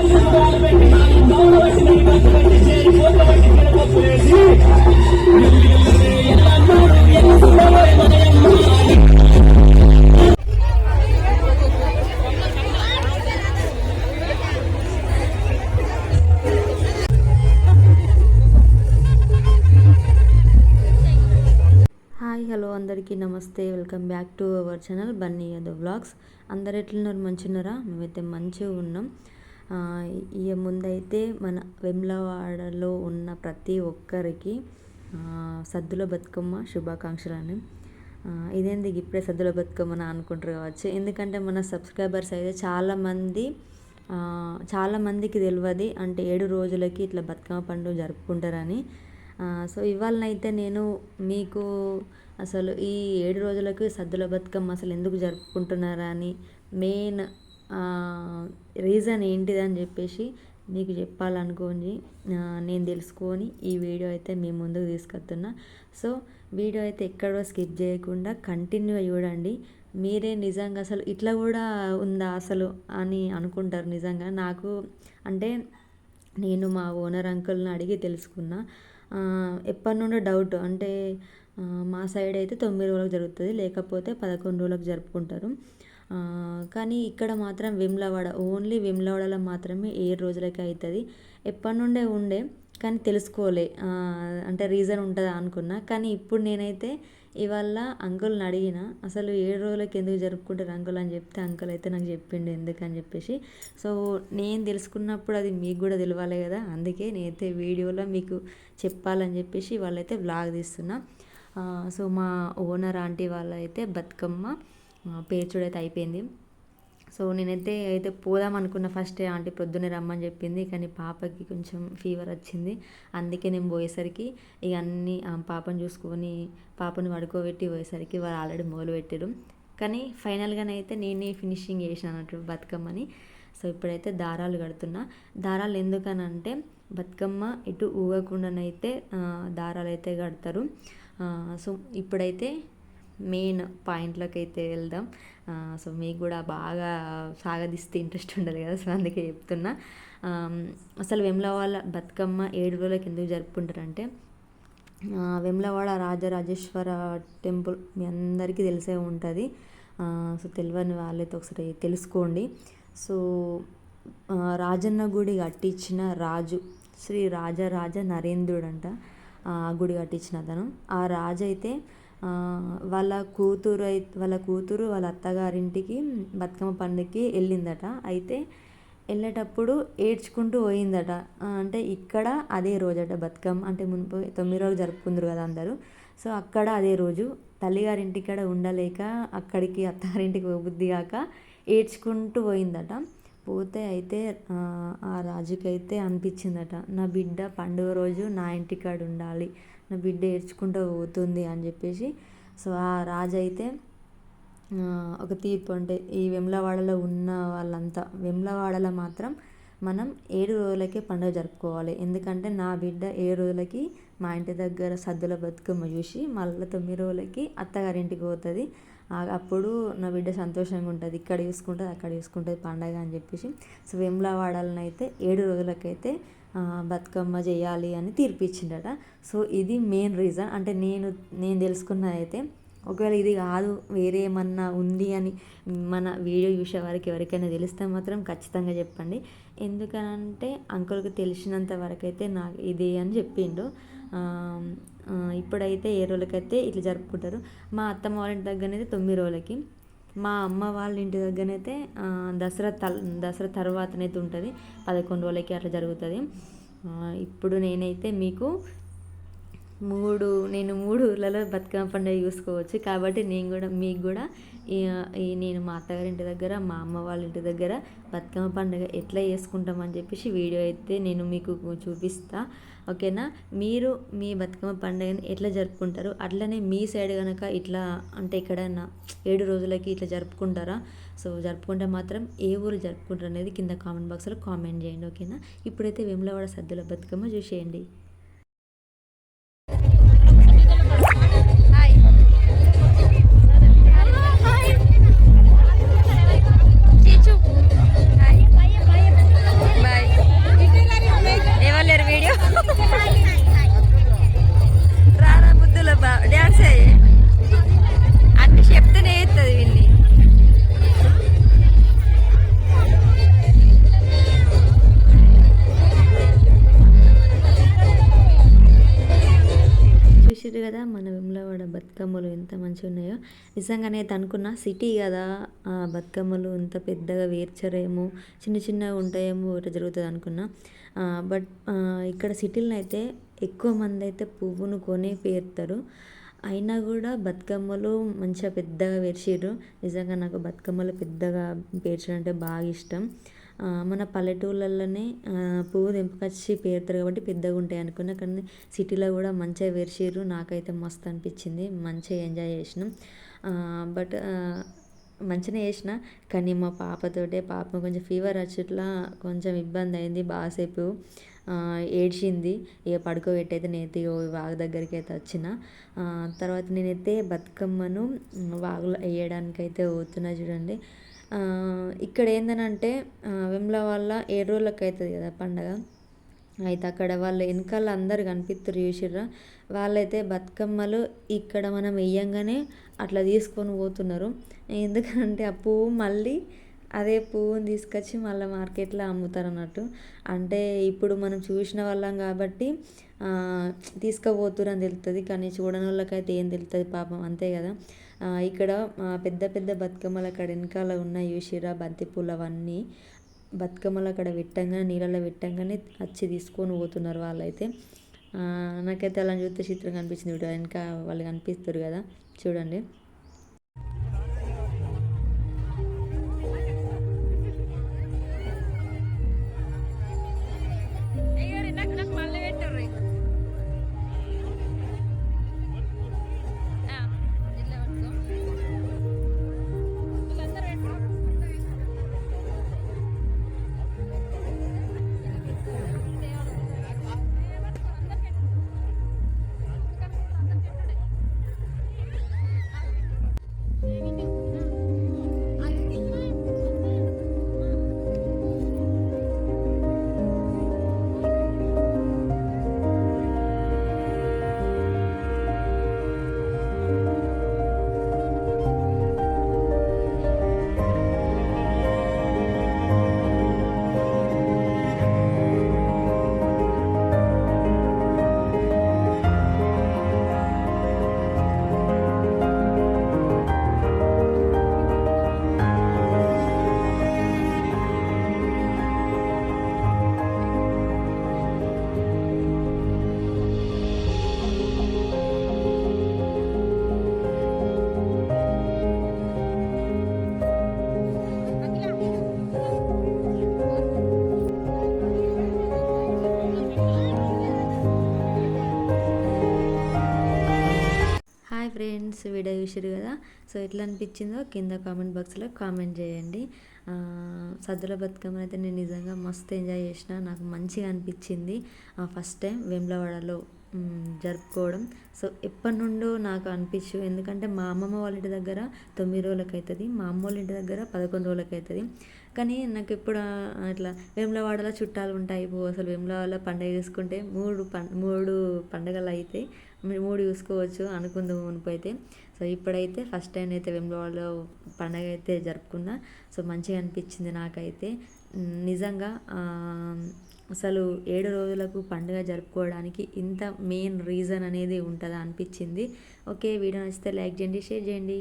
Hi hello అందరికీ నమస్తే. Welcome back to our channel Bunny Yadav vlogs. అందరు ఎట్లున్నారు? మంచిన్నారా మేమైతే మంచిగా ఉన్నాం. ఇక ముందైతే మన వెమ్లవాడలో ఉన్న ప్రతి ఒక్కరికి సద్దుల బతుకమ్మ శుభాకాంక్షలని ఇదేంది ఇప్పుడే సద్దుల బతుకమ్మన అనుకుంటారు కావచ్చు. ఎందుకంటే మన సబ్స్క్రైబర్స్ అయితే చాలామంది చాలామందికి తెలియదు అంటే ఏడు రోజులకి ఇట్లా బతుకమ్మ పండుగ జరుపుకుంటారని. సో ఇవాళనైతే నేను మీకు అసలు ఈ ఏడు రోజులకు సద్దుల బతుకమ్మ అసలు ఎందుకు జరుపుకుంటున్నారా అని మెయిన్ రీజన్ ఏంటిదని చెప్పేసి మీకు చెప్పాలనుకోని నేను తెలుసుకొని ఈ వీడియో అయితే మీ ముందుకు తీసుకొస్తున్నా. సో వీడియో అయితే ఎక్కడో స్కిప్ చేయకుండా కంటిన్యూగా చూడండి. మీరే నిజంగా అసలు ఇట్లా కూడా ఉందా అసలు అని అనుకుంటారు నిజంగా. నాకు అంటే నేను మా ఓనర్ అంకుల్ని అడిగి తెలుసుకున్నా. ఎప్పటి నుండో డౌట్ అంటే మా సైడ్ అయితే తొమ్మిది రోజులకు జరుగుతుంది లేకపోతే పదకొండు రోజులకు జరుపుకుంటారు. కానీ ఇక్కడ మాత్రం విమ్లవాడ ఓన్లీ విమ్లవాడలో మాత్రమే ఏడు రోజులకి అవుతుంది ఎప్పటి నుండే ఉండే కానీ తెలుసుకోలే. అంటే రీజన్ ఉంటుందా అనుకున్నా. కానీ ఇప్పుడు నేనైతే ఇవాళ అంకుల్ని అడిగిన అసలు ఏడు రోజులకి ఎందుకు జరుపుకుంటారు అంకుల్ అని చెప్తే అంకుల్ అయితే నాకు చెప్పిండు ఎందుకని చెప్పేసి. సో నేను తెలుసుకున్నప్పుడు అది మీకు కూడా తెలియాలి కదా. అందుకే నేనైతే వీడియోలో మీకు చెప్పాలని చెప్పేసి వాళ్ళైతే వ్లాగ్ తీస్తున్నా. సో మా ఓనర్ ఆంటీ వాళ్ళైతే బతుకమ్మ ఆ, అయితే అయిపోయింది. సో నేనైతే అయితే పోదాం అనుకున్న ఫస్ట్ ఆంటీ పొద్దున్నే రమ్మని చెప్పింది. కానీ పాపకి కొంచెం ఫీవర్ వచ్చింది. అందుకే నేను పోయేసరికి ఇక అన్ని పాపను చూసుకొని పాపను పడుకోబెట్టి పోయేసరికి వాళ్ళు ఆల్రెడీ మొదలు పెట్టారు కానీ ఫైనల్గానైతే నేనే ఫినిషింగ్ చేసిన అన్నట్టు బతుకమ్మని. సో ఇప్పుడైతే దారాలు కడుతున్నా. దారాలు ఎందుకనంటే బతుకమ్మ ఇటు ఊగకుండానైతే దారాలు అయితే కడతారు. సో ఇప్పుడైతే మెయిన్ పాయింట్లోకి అయితే వెళ్దాం సో మీకు కూడా బాగా సాగదీస్తే ఇంట్రెస్ట్ ఉండదు కదా సో అందుకే చెప్తున్నా. అసలు వెమ్లవాడ బతుకమ్మ ఏడు రోజులకి ఎందుకు జరుపుకుంటారంటే వెమ్లవాడ రాజరాజేశ్వర టెంపుల్ మీ అందరికీ తెలిసే ఉంటుంది. సో తెలియని వాళ్ళైతే ఒకసారి తెలుసుకోండి. సో రాజన్న గుడి కట్టించిన రాజు శ్రీ రాజరాజ నరేంద్రుడు అంట ఆ గుడి కట్టించిన అతను. ఆ రాజు అయితే వాళ్ళ కూతురు అయి వాళ్ళ కూతురు వాళ్ళ అత్తగారింటికి బతుకమ్మ పండుగకి వెళ్ళిందట. అయితే వెళ్ళేటప్పుడు ఏడ్చుకుంటూ పోయిందట. అంటే ఇక్కడ అదే రోజట బతుకమ్మ అంటే మునుపు తొమ్మిది రోజులు జరుపుకుందరు కదా అందరూ. సో అక్కడ అదే రోజు తల్లిగారింటి కాడ ఉండలేక అక్కడికి అత్తగారింటికి పోబుద్ది కాక ఏడ్చుకుంటూ పోయిందట. పోతే అయితే ఆ, ఆ రాజుకైతే అనిపించిందట నా బిడ్డ పండుగ రోజు నా ఇంటికాడ ఉండాలి. నా బిడ్డ ఏడ్చుకుంటూ పోతుంది అని చెప్పేసి. సో ఆ రాజు అయితే ఒక తీర్పు అంటే ఈ వెమ్లవాడలో ఉన్న వాళ్ళంతా వెమ్లవాడలో మాత్రం మనం ఏడు రోజులకే పండుగ జరుపుకోవాలి. ఎందుకంటే నా బిడ్డ ఏడు రోజులకి మా ఇంటి దగ్గర సద్దుల బతుకమ్మ చూసి మళ్ళీ తొమ్మిది రోజులకి అత్తగారింటికి పోతుంది. అప్పుడు నా బిడ్డ సంతోషంగా ఉంటుంది. ఇక్కడ చూసుకుంటుంది అక్కడ చూసుకుంటుంది పండగ అని చెప్పేసి. సో వెమ్లవాడలను అయితే ఏడు రోజులకైతే బతుకమ్మ చేయాలి అని తీర్పిచ్చిండట. సో ఇది మెయిన్ రీజన్. అంటే నేను నేను తెలుసుకున్నది అయితే ఒకవేళ ఇది కాదు వేరే ఏమన్నా ఉంది అని మన వీడియో చూసే వారికి ఎవరికైనా తెలిస్తే మాత్రం ఖచ్చితంగా చెప్పండి. ఎందుకనంటే అంకుల్కి తెలిసినంత వరకు అయితే నాకు ఇదే అని చెప్పిండు. ఇప్పుడైతే ఏ రోజులకైతే ఇట్లా జరుపుకుంటారు? మా అత్తమ్మ వాళ్ళ ఇంటి దగ్గరనైతే తొమ్మిది రోజులకి. మా అమ్మ వాళ్ళ ఇంటి దగ్గరనైతే దసరా తల్ దసరా తర్వాతనైతే ఉంటుంది. పదకొండు రోజులకి అట్లా జరుగుతుంది. ఇప్పుడు నేనైతే మీకు మూడు నేను మూడు ఊర్లలో బతుకమ్మ పండుగ చూసుకోవచ్చు. కాబట్టి నేను కూడా మీకు కూడా ఈ నేను మా అత్తగారింటి దగ్గర మా అమ్మ వాళ్ళ ఇంటి దగ్గర బతుకమ్మ పండుగ ఎట్లా చేసుకుంటామని చెప్పేసి వీడియో అయితే నేను మీకు చూపిస్తా. ఓకేనా? మీరు మీ బతుకమ్మ పండుగని ఎట్లా జరుపుకుంటారు? అట్లనే మీ సైడ్ కనుక ఇట్లా అంటే ఎక్కడైనా ఏడు రోజులకి ఇట్లా జరుపుకుంటారా? సో జరుపుకుంటే మాత్రం ఏ ఊరు జరుపుకుంటారు అనేది కింద కామెంట్ బాక్స్లో కామెంట్ చేయండి. ఓకేనా? ఇప్పుడైతే వేములవాడ సద్దుల బతుకమ్మ చూసేయండి. బతుకమ్మలు ఎంత మంచిగా ఉన్నాయో నిజంగానే అయితే అనుకున్న సిటీ కదా ఆ, బతుకమ్మలు ఇంత పెద్దగా వేర్చరేమో చిన్న చిన్నగా ఉంటాయేమో ఇట్లా జరుగుతుంది అనుకున్నా. బట్ ఇక్కడ సిటీలో అయితే ఎక్కువ మంది అయితే పువ్వును కొని పేరుతారు. అయినా కూడా బతుకమ్మలు మంచిగా పెద్దగా పేర్చిర్రు నిజంగా నాకు బతుకమ్మలు పెద్దగా పేర్చడం అంటే బాగా ఇష్టం. మన పల్లెటూళ్ళల్లోనే పువ్వు తెంపుకొచ్చి పేరుతారు కాబట్టి పెద్దగా ఉంటాయి అనుకున్నా కానీ సిటీలో కూడా మంచిగా పేర్చిర్రు నాకైతే మస్తు అనిపించింది. మంచిగా ఎంజాయ్ చేసినాం. బట్ మంచిగా మంచిగానే చేసిన కానీ మా పాపతోటే పాప కొంచెం ఫీవర్ వచ్చేట్లా కొంచెం ఇబ్బంది అయింది. బాగాసేపు ఏడ్చింది. ఇక పడుకోబెట్టయితే నేనైతే ఇగో వాగు దగ్గరికి అయితే వచ్చిన తర్వాత నేనైతే బతుకమ్మను వాగులో వేయడానికైతే పోతున్నా చూడండి. ఇక్కడ ఏందనంటే వెమ్ల వల్ల ఏడు రోజులకు అవుతుంది కదా పండగ. అయితే అక్కడ వాళ్ళు వెనకాల అందరు కనిపిస్తారు చూసిర్రా. వాళ్ళైతే బతుకమ్మలు ఇక్కడ మనం వెయ్యంగానే అట్లా తీసుకొని పోతున్నారు. ఎందుకంటే ఆ పువ్వు మళ్ళీ అదే పువ్వుని తీసుకొచ్చి మళ్ళీ మార్కెట్లో అమ్ముతారు అన్నట్టు అంటే ఇప్పుడు మనం చూసిన వాళ్ళం కాబట్టి తీసుకుపోతురు అని తెలుస్తుంది కానీ చూడని వాళ్ళకైతే ఏం తెలుస్తుంది పాపం. అంతే కదా. ఇక్కడ పెద్ద పెద్ద బతుకమ్మలు అక్కడ వెనకాల ఉన్నాయి చూసిర్రా? బంతి పూలు అవన్నీ. బతుకమ్మలు అక్కడ పెట్టంగానే నీళ్ళలో పెట్టంగానే వచ్చి తీసుకొని పోతున్నారు వాళ్ళైతే. నాకైతే అలా చూస్తే చిత్రం కనిపించింది వెనక వాళ్ళు కనిపిస్తారు కదా. చూడండి. ఫ్రెండ్స్ వీడియో చూసారు కదా సో ఎట్లా అనిపించిందో కింద కామెంట్ బాక్స్లో కామెంట్ చేయండి. సద్దుల బతుకమ్మ అయితే నేను నిజంగా మస్తు ఎంజాయ్ చేసిన నాకు మంచిగా అనిపించింది. ఫస్ట్ టైం వేములవాడలో జరుపుకోవడం. సో ఎప్పటి నుండో నాకు అనిపించు ఎందుకంటే మా అమ్మమ్మ వాళ్ళ ఇంటి దగ్గర తొమ్మిది రోజులకి అవుతుంది మా అమ్మ వాళ్ళ ఇంటి దగ్గర పదకొండు రోజులకి అవుతుంది కానీ నాకు ఎప్పుడు అట్లా వేములవాడలో చుట్టాలు ఉంటాయి పో అసలు వేములవాడలో పండగ చేసుకుంటే మూడు పం మూడు పండుగలు అవుతాయి మూడు చూసుకోవచ్చు అనుకుందాం అయితే. సో ఇప్పుడైతే ఫస్ట్ టైం అయితే వేములవాడలో పండగ అయితే జరుపుకున్నా. సో మంచిగా అనిపించింది నాకైతే. నిజంగా అసలు ఏడు రోజులకు పండుగ జరుపుకోవడానికి ఇంత మెయిన్ రీజన్ అనేది ఉంటుందా అనిపించింది. ఓకే వీడియో నచ్చితే లైక్ చేయండి షేర్ చేయండి.